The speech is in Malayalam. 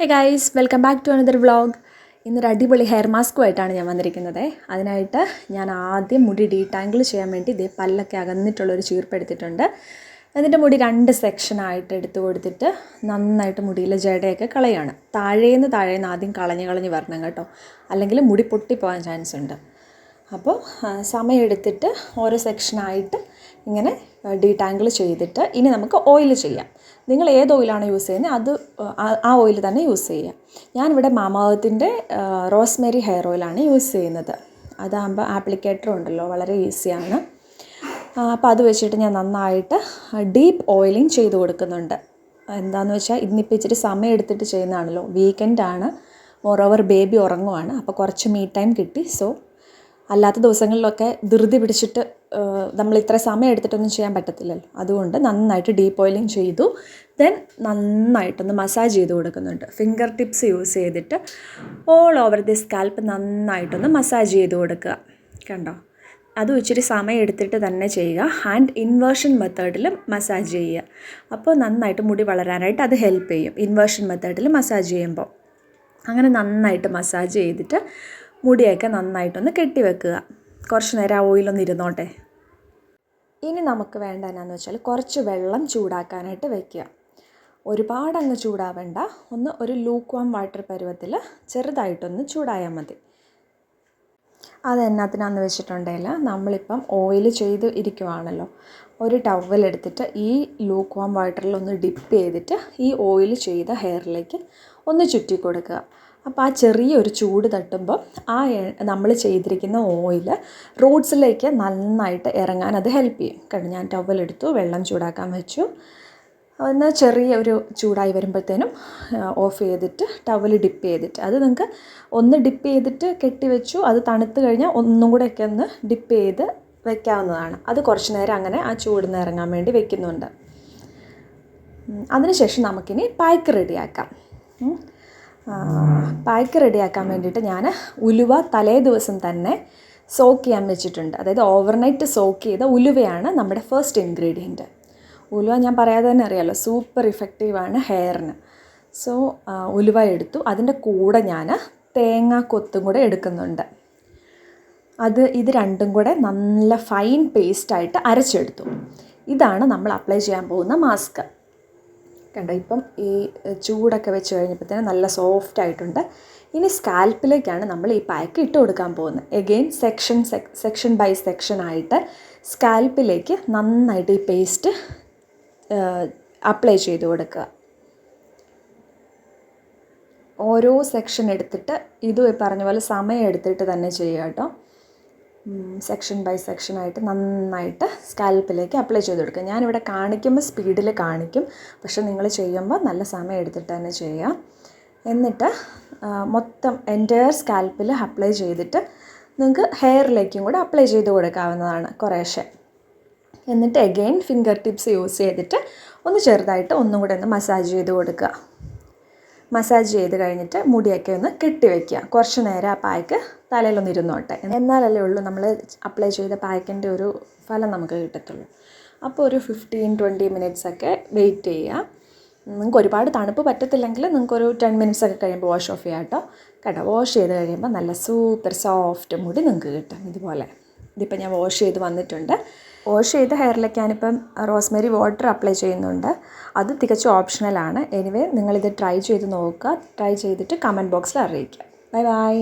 Hey guys welcome back to another vlog ഇന്നൊരു അടിപൊളി ഹെയർ മാസ്കുമായിട്ടാണ് ഞാൻ വന്നിരിക്കുന്നത്. അതിനായിട്ട് ഞാൻ ആദ്യം മുടി ഡീടാങ്കിൾ ചെയ്യാൻ വേണ്ടി ഇതേ പല്ലൊക്കെ അകന്നിട്ടുള്ളൊരു ചീർപ്പെടുത്തിട്ടുണ്ട് എന്നിട്ട് മുടി രണ്ട് സെക്ഷനായിട്ട് എടുത്തു കൊടുത്തിട്ട് നന്നായിട്ട് മുടിയിലെ ജടയൊക്കെ കളയാണ്. താഴേന്ന് താഴേന്ന് ആദ്യം കളഞ്ഞ് കളഞ്ഞ് വരണം കേട്ടോ. അല്ലെങ്കിൽ മുടി പൊട്ടിപ്പോകാൻ ചാൻസ് ഉണ്ട്. അപ്പോൾ സമയമെടുത്തിട്ട് ഓരോ സെക്ഷനായിട്ട് ഇങ്ങനെ ഡീടാങ്കിൾ ചെയ്തിട്ട് ഇനി നമുക്ക് ഓയിൽ ചെയ്യാം. നിങ്ങൾ ഏത് ഓയിലാണ് യൂസ് ചെയ്യുന്നത് അത് ആ- ഓയിൽ തന്നെ യൂസ് ചെയ്യുക ഞാനിവിടെ മാമാവത്തിന്റെ റോസ്മേരി ഹെയർ ഓയിലാണ് യൂസ് ചെയ്യുന്നത്. അതാകുമ്പോൾ ആപ്ലിക്കേറ്റർ ഉണ്ടല്ലോ വളരെ ഈസിയാണ് അപ്പോൾ അത് വെച്ചിട്ട് ഞാൻ നന്നായിട്ട് ഡീപ്പ് ഓയിലിംഗ് ചെയ്ത് കൊടുക്കുന്നുണ്ട്. എന്താണെന്ന് വെച്ചാൽ ഇന്നിപ്പോൾ ഇച്ചിരി സമയം എടുത്തിട്ട് ചെയ്യുന്നതാണല്ലോ. വീക്കെൻഡാണ് മോറോവർ ബേബി ഉറങ്ങുവാണ്. അപ്പോൾ കുറച്ച് മീ ടൈം കിട്ടി. സോ അല്ലാത്ത ദിവസങ്ങളിലൊക്കെ ധൃതി പിടിച്ചിട്ട് നമ്മൾ ഇത്ര സമയം എടുത്തിട്ടൊന്നും ചെയ്യാൻ പറ്റത്തില്ലല്ലോ. അതുകൊണ്ട് നന്നായിട്ട് ഡീപ്പ് ഓയിലിംഗ് ചെയ്തു. ദെൻ നന്നായിട്ടൊന്ന് മസാജ് ചെയ്ത് കൊടുക്കുന്നുണ്ട്. ഫിംഗർ ടിപ്സ് യൂസ് ചെയ്തിട്ട് ഓൾ ഓവർ ദി സ്കാൽപ്പ് നന്നായിട്ടൊന്ന് മസാജ് ചെയ്ത് കൊടുക്കുക. കണ്ടോ? അതും ഇച്ചിരി സമയം എടുത്തിട്ട് തന്നെ ചെയ്യുക. ഹാൻഡ് ഇൻവേർഷൻ മെത്തേഡിൽ മസാജ് ചെയ്യുക. അപ്പോൾ നന്നായിട്ട് മുടി വളരാനായിട്ട് അത് ഹെൽപ്പ് ചെയ്യും. ഇൻവേർഷൻ മെത്തേഡിൽ മസാജ് ചെയ്യുമ്പോൾ. അങ്ങനെ നന്നായിട്ട് മസാജ് ചെയ്തിട്ട് മുടിയൊക്കെ നന്നായിട്ടൊന്ന് കെട്ടി വെക്കുക കുറച്ച് നേരം ആ ഓയിലൊന്ന് ഇരുന്നോട്ടെ. ഇനി നമുക്ക് വേണ്ട എന്നാന്ന് വെച്ചാൽ കുറച്ച് വെള്ളം ചൂടാക്കാനായിട്ട് വെക്കുക. ഒരുപാട് അങ്ങ് ചൂടാവേണ്ട. ഒന്ന് ഒരു ലൂക്ക് വാം വാട്ടർ പരുവത്തിൽ ചെറുതായിട്ടൊന്ന് ചൂടായാൽ മതി. അത് എന്നാത്തിനാന്ന് വെച്ചിട്ടുണ്ടെങ്കിൽ നമ്മളിപ്പം ഓയിൽ ചെയ്ത് ഇരിക്കുവാണല്ലോ. ഒരു ടവൽ എടുത്തിട്ട് ഈ ലൂക്ക് വാം വാട്ടറിൽ ഒന്ന് ഡിപ്പ് ചെയ്തിട്ട് ഈ ഓയിൽ ചെയ്ത ഹെയറിലേക്ക് ഒന്ന് ചുറ്റി കൊടുക്കുക. അപ്പോൾ ആ ചെറിയൊരു ചൂട് തട്ടുമ്പോൾ ആ നമ്മൾ ചെയ്തിരിക്കുന്ന ഓയിൽ റൂട്ട്സിലേക്ക് നന്നായിട്ട് ഇറങ്ങാൻ അത് ഹെൽപ്പ് ചെയ്യും. കാരണം ഞാൻ ടവൽ എടുത്തു വെള്ളം ചൂടാക്കാൻ വെച്ചു. ഒന്ന് ചെറിയ ഒരു ചൂടായി വരുമ്പോഴത്തേനും ഓഫ് ചെയ്തിട്ട് ടവൽ ഡിപ്പ് ചെയ്തിട്ട് അത് നിങ്ങൾക്ക് ഒന്ന് ഡിപ്പ് ചെയ്തിട്ട് കെട്ടി വെച്ചു അത് തണുത്ത് കഴിഞ്ഞാൽ ഒന്നും കൂടെ ഒക്കെ ഒന്ന് ഡിപ്പ് ചെയ്ത് വെക്കാവുന്നതാണ്. അത് കുറച്ച് നേരം അങ്ങനെ ആ ചൂടിന്ന് ഇറങ്ങാൻ വേണ്ടി വെക്കുന്നുണ്ട്. അതിനുശേഷം നമുക്കിനി പായ്ക്ക് റെഡിയാക്കാം പായ്ക്ക് റെഡിയാക്കാൻ വേണ്ടിയിട്ട് ഞാൻ ഉലുവ തലേ ദിവസം തന്നെ സോക്ക് ചെയ്യാൻ വെച്ചിട്ടുണ്ട്. അതായത് ഓവർനൈറ്റ് സോക്ക് ചെയ്ത ഉലുവയാണ് നമ്മുടെ ഫസ്റ്റ് ഇൻഗ്രീഡിയന്റ് ഉലുവ ഞാൻ പറയാതെ തന്നെ അറിയാമല്ലോ സൂപ്പർ ഇഫക്റ്റീവാണ് ഹെയറിന് സോ ഉലുവ എടുത്തു. അതിന്റെ കൂടെ ഞാൻ തേങ്ങ കൊത്തും കൂടെ എടുക്കുന്നുണ്ട്. അത് ഇത് രണ്ടും കൂടെ നല്ല ഫൈൻ പേസ്റ്റായിട്ട് അരച്ചെടുത്തു. ഇതാണ് നമ്മൾ അപ്ലൈ ചെയ്യാൻ പോകുന്ന മാസ്ക് കണ്ടോ? ഇപ്പം ഈ ചൂടൊക്കെ വെച്ച് തന്നെ നല്ല സോഫ്റ്റ് ആയിട്ടുണ്ട്. ഇനി സ്കാൽപ്പിലേക്കാണ് നമ്മൾ ഈ പാക്ക് ഇട്ട് കൊടുക്കാൻ പോകുന്നത്. Again section section by section ആയിട്ട് സ്കാൽപ്പിലേക്ക് നന്നായിട്ട് ഈ പേസ്റ്റ് അപ്ലൈ ചെയ്ത് കൊടുക്കുക. ഓരോ സെക്ഷൻ എടുത്തിട്ട് ഇതും പറഞ്ഞ പോലെ സമയം എടുത്തിട്ട് തന്നെ ചെയ്യുക കേട്ടോ. സെക്ഷൻ ബൈ സെക്ഷനായിട്ട് നന്നായിട്ട് സ്കാൽപ്പിലേക്ക് അപ്ലൈ ചെയ്ത് കൊടുക്കുക. ഞാനിവിടെ കാണിക്കുമ്പോൾ സ്പീഡിൽ കാണിക്കും. പക്ഷെ നിങ്ങൾ ചെയ്യുമ്പോൾ നല്ല സമയം എടുത്തിട്ട് തന്നെ ചെയ്യുക. എന്നിട്ട് മൊത്തം എന്റയർ സ്കാൽപ്പിൽ അപ്ലൈ ചെയ്തിട്ട് നിങ്ങൾക്ക് ഹെയറിലേക്കും കൂടെ അപ്ലൈ ചെയ്ത് കൊടുക്കാവുന്നതാണ് കുറേശ്ശെ. എന്നിട്ട് എഗെയിൻ ഫിംഗർ ടിപ്സ് യൂസ് ചെയ്തിട്ട് ഒന്ന് ചെറുതായിട്ട് ഒന്നും കൂടെ ഒന്ന് മസാജ് ചെയ്ത് കൊടുക്കുക. മസാജ് ചെയ്ത് കഴിഞ്ഞിട്ട് മുടിയൊക്കെ ഒന്ന് കെട്ടി വയ്ക്കുക കുറച്ച് നേരം ആ പായ്ക്ക് തലയിലൊന്ന് ഇരുന്നോട്ടെ. എന്നാലല്ലേ ഉള്ളൂ നമ്മൾ അപ്ലൈ ചെയ്ത പാക്കിന്റെ ഒരു ഫലം നമുക്ക് കിട്ടത്തുള്ളൂ. അപ്പോൾ ഒരു ഫിഫ്റ്റീൻ ട്വന്റി മിനിറ്റ്സ് ഒക്കെ വെയിറ്റ് ചെയ്യുക നിങ്ങൾക്ക് ഒരുപാട് തണുപ്പ് പറ്റത്തില്ലെങ്കിൽ നിങ്ങൾക്കൊരു ടെൻ മിനിറ്റ്സ് ഒക്കെ കഴിയുമ്പോൾ വാഷ് ഓഫ് ചെയ്യാം കേട്ടോ കേട്ടോ വാഷ് ചെയ്ത് കഴിയുമ്പോൾ നല്ല സൂപ്പർ സോഫ്റ്റ് മുടി നിങ്ങൾക്ക് കിട്ടും ഇതുപോലെ. ഇതിപ്പോൾ ഞാൻ വാഷ് ചെയ്ത് വന്നിട്ടുണ്ട്. വാഷ് ചെയ്ത ഹെയറിലേക്ക് ഞാനിപ്പം റോസ്മേരി വാട്ടർ അപ്ലൈ ചെയ്യുന്നുണ്ട്. അത് തികച്ചും ഓപ്ഷണലാണ് എനിവേ നിങ്ങളിത് ട്രൈ ചെയ്ത് നോക്കുക. ട്രൈ ചെയ്തിട്ട് കമന്റ് ബോക്സിൽ അറിയിക്കുക. Bye bye